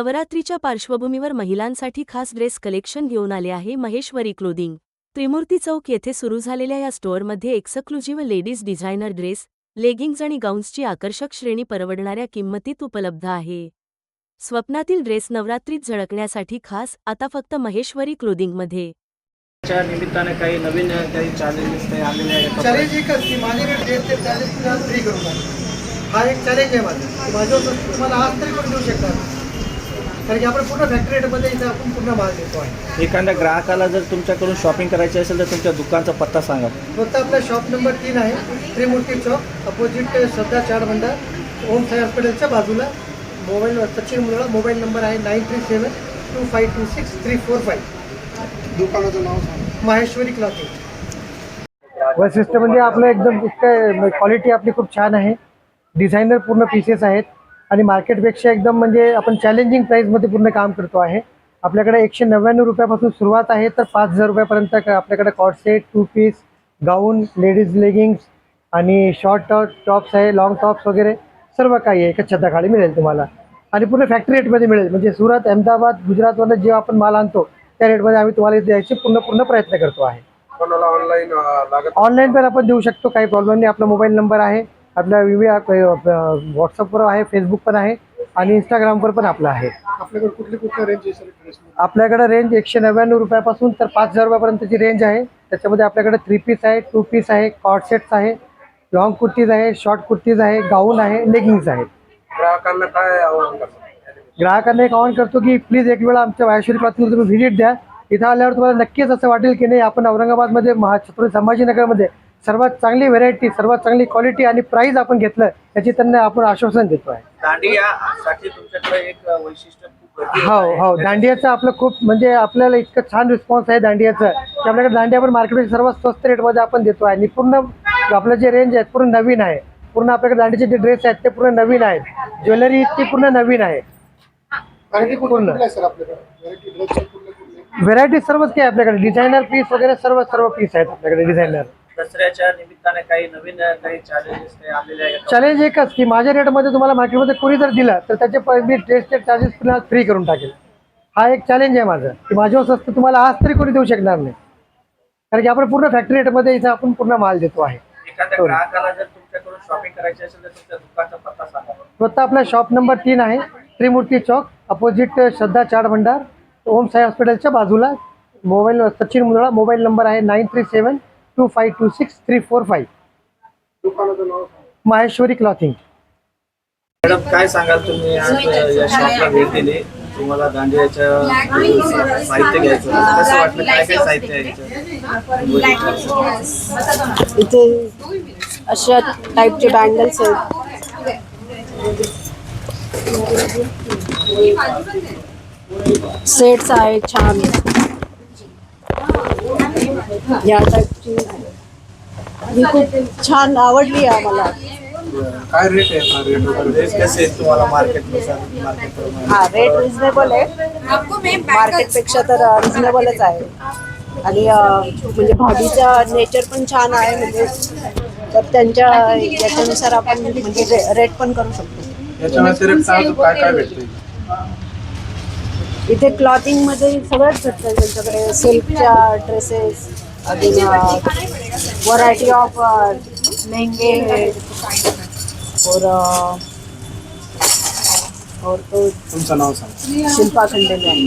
दसऱ्याच्या पार्श्वभूमीवर महिलांसाठी खास ड्रेस कलेक्शन घेऊन आले आहे महेश्वरी क्लोदिंग. त्रिमूर्ती चौक येथे सुरू झालेल्या या स्टोअरमध्ये exclusive ladies designer dress leggings आणि गाऊन्सची आकर्षक श्रेणी परवडणाऱ्या किंमतीत उपलब्ध आहे. स्वप्नातील ड्रेस नवरात्रीत झळकण्यासाठी खास आता फक्त महेश्वरी क्लोदिंगमध्ये. च्या निमित्ताने काही नवीन काही चॅलेंजेस काही आलेले आहे का? चॅलेंज एकच की माझ्याकडे ड्रेस ते चॅलेंज फ्री करून हा एक चॅलेंज आहे माझं. की माझ्यावर तुम्हाला आज तरी करून देऊ शकणार कारण की आपण पूर्ण फॅक्टरी रेटमध्ये इथं आपण पूर्ण माल देतो आहे. एखाद्या ग्राहकाला जर तुमच्याकडून शॉपिंग करायची असेल तर तुमच्या दुकानचा पत्ता सांगा. फक्त आपला शॉप नंबर तीन आहे त्रिमूर्ती चौक अपोजिट श्रद्धा चार भंडार ओम साई हॉस्पिटलच्या बाजूला. मोबाईल सचिन मुलाला मोबाईल नंबर आहे nine three seven two five two six three four five. दुकानाचं नाव सांग. माहेश्वरी क्लॉथिंग वैशिष्ट्य म्हणजे आपलं एकदम इतकं क्वालिटी आपली खूप छान आहे. डिझायनर पूर्ण पीसेस आहेत. आणि मार्केटपेक्षा एकदम म्हणजे आपण चॅलेंजिंग प्राईसमध्ये पूर्ण काम करतो आहे. आपल्याकडे एकशे नव्याण्णव रुपयापासून सुरुवात आहे तर पाच हजार रुपयापर्यंत आपल्याकडे cord set two piece gown ladies leggings आणि शॉर्ट टॉप टॉप्स आहे लॉंग टॉप्स वगैरे सर्व काही आहे. एका छताखाली मिळेल तुम्हाला. आणि पूर्ण फॅक्टरी रेटमध्ये मिळेल. म्हणजे सुरत अहमदाबाद गुजरातवरनं जे आपण माल आणतो त्या रेटमध्ये आम्ही तुम्हाला द्यायचे पूर्ण पूर्ण प्रयत्न करतो आहे. ऑनलाईन ऑनलाईन पण आपण देऊ शकतो काही प्रॉब्लेम नाही. आपला मोबाईल नंबर आहे. आपल्या विविध व्हॉट्सअपवर आहे फेसबुक पण आहे आणि इंस्टाग्रामवर पण आपला आहे. आपल्याकडे कुठली कुठल्या रेंज आपल्याकडे रेंज एकशे नव्याण्णव रुपयापासून तर पाच हजार रुपयापर्यंतची रेंज आहे. त्याच्यामध्ये आपल्याकडे थ्री पीस आहे टू पीस आहे कॉट सेट्स आहे लॉंग कुर्तीज आहे शॉर्ट कुर्तीज आहे गाऊन आहे लेगिंग्स आहेत ग्राहकांना काय आव्हान ग्राहकांना एक आवाहन करतो की प्लीज एक वेळा आमच्या वायश्वरी क्लॉथिंगला तुम्ही व्हिजिट द्या. इथं आल्यावर तुम्हाला नक्कीच असं वाटेल की नाही आपण औरंगाबादमध्ये महा छत्रपती संभाजीनगरमध्ये सर्वात चांगली व्हेरायटी सर्वात चांगली क्वालिटी आणि प्राईस आपण घेतलं याची त्यांना आपण आश्वासन देतो आहे दांडियासाठी तुमच्याकडे एक वैशिष्ट्य खूप गर्दी हो आहे. हो दांडियाचं आपलं खूप म्हणजे आपल्याला इतकं छान रिस्पॉन्स आहे दांडियाचं. की आपल्याकडे दांडिया पण मार्केटमध्ये सर्वात स्वस्त रेटमध्ये आपण देतो आहे. आणि पूर्ण आपलं जे रेंज आहे पूर्ण नवीन आहे. पूर्ण आपल्याकडे दांडीचे जे ड्रेस आहेत ते पूर्ण नवीन आहेत. ज्वेलरी ती पूर्ण नवीन आहे. व्हरायटी पूर्ण. कुठली आहे सर आपल्याकडे? व्हरायटी ड्रेसची कुठले कुठले? व्हेरायटी सर्वच काही आपल्याकडे. डिझायनर पीस वगैरे सर्व सर्व पीस आहेत आपल्याकडे डिझायनर दसऱ्याच्या निमित्ताने काही नवीन काही चॅलेंजेस काही आलेले? चॅलेंज एकच की माझ्या रेटमध्ये तुम्हाला मार्केटमध्ये कोणी जर दिलं तर त्याचे मी टेस्ट चार्जेस पुन्हा फ्री करून टाकेल. हा एक चॅलेंज आहे माझं की माझ्यावर स्वस्त तुम्हाला आज तरी कोणी देऊ शकणार नाही. कारण की आपण पूर्ण फॅक्टरी रेटमध्ये इथं आपण पूर्ण माल देतो आहे. एखाद्या ग्राहकाला जर तुमच्याकडून शॉपिंग करायची असेल तर तुमच्या दुकानचा पत्ता सांगा स्वतः आपला शॉप नंबर तीन आहे त्रिमूर्ती चौक अपोजिट श्रद्धा चाट भंडार ओम साई हॉस्पिटलच्या बाजूला mobile Sachin Mundala mobile number आहे nine three seven two five two six three four five दुकानाचं माहेश्वरी क्लॉथिंग मॅडम काय सांगाल तुम्ही आज या शॉपला भेट दिली तुम्हाला दांडियाच्या साहित्य घ्यायचं कसं वाटलं काय काय साहित्य आहे इथे अशा टाईपचे बँगल्स आहेत सेट्स आहेत छान या टाईपची ही खूप छान आवडली आम्हाला. काय रेट आहे? हा रेट वगैरे? ड्रेस कसे आहेत तुम्हाला मार्केटनुसार मार्केट हा रेट रिझनेबल आहे. मार्केटपेक्षा तर रिझनेबलच आहे. आणि अं, म्हणजे भाभीचा नेचर पण छान आहे म्हणजे तर त्यांच्या याच्यानुसार आपण म्हणजे रेट पण करू शकतो. याच्या व्यतिरिक्त अजून काय काय भेटते इथे क्लॉथिंगमध्ये सगळंच भेटतं त्यांच्याकडे. सिल्कच्या ड्रेसेस अजून व्हरायटी ऑफ लेहंगे है और और तो तुमचं नाव सांग. शिल्पा खंडेलवाल.